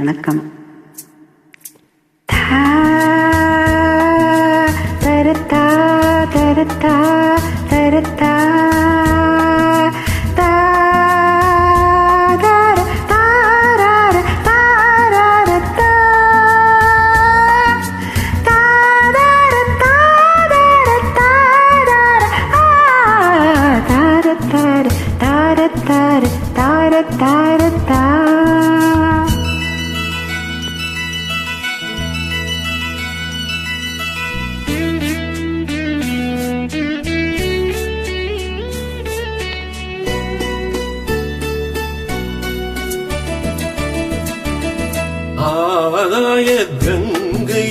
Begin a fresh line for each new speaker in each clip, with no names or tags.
வணக்கம் தரத்தா தரத்தா தரத்தா தார தார தார தார
ஆதாய கங்கை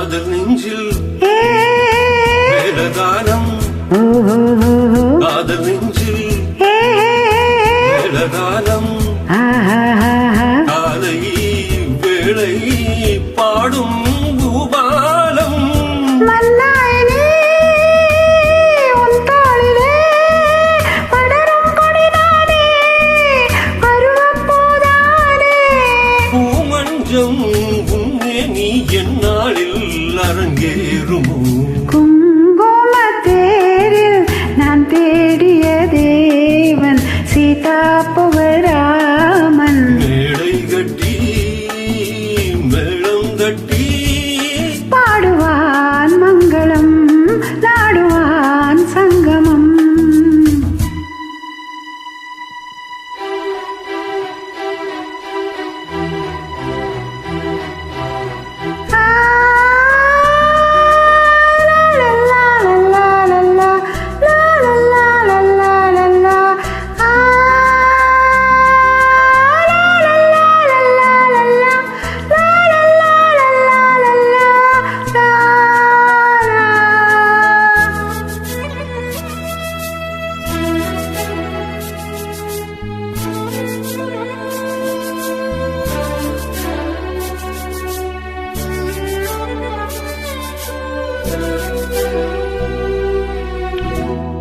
காதல் நெஞ்சில்
வேலகானம்
காதல் நெஞ்சில்
வேலகானம்
காலை வேளை பாடும் பூபாலம். பூமஞ்சம் உன்னே நீ அரங்கேறுமோ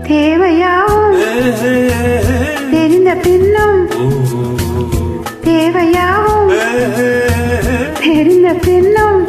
தேவையா
தெரிந்த பின்னும் தேவையாவும் தெரிந்த பின்னும்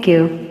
Thank you.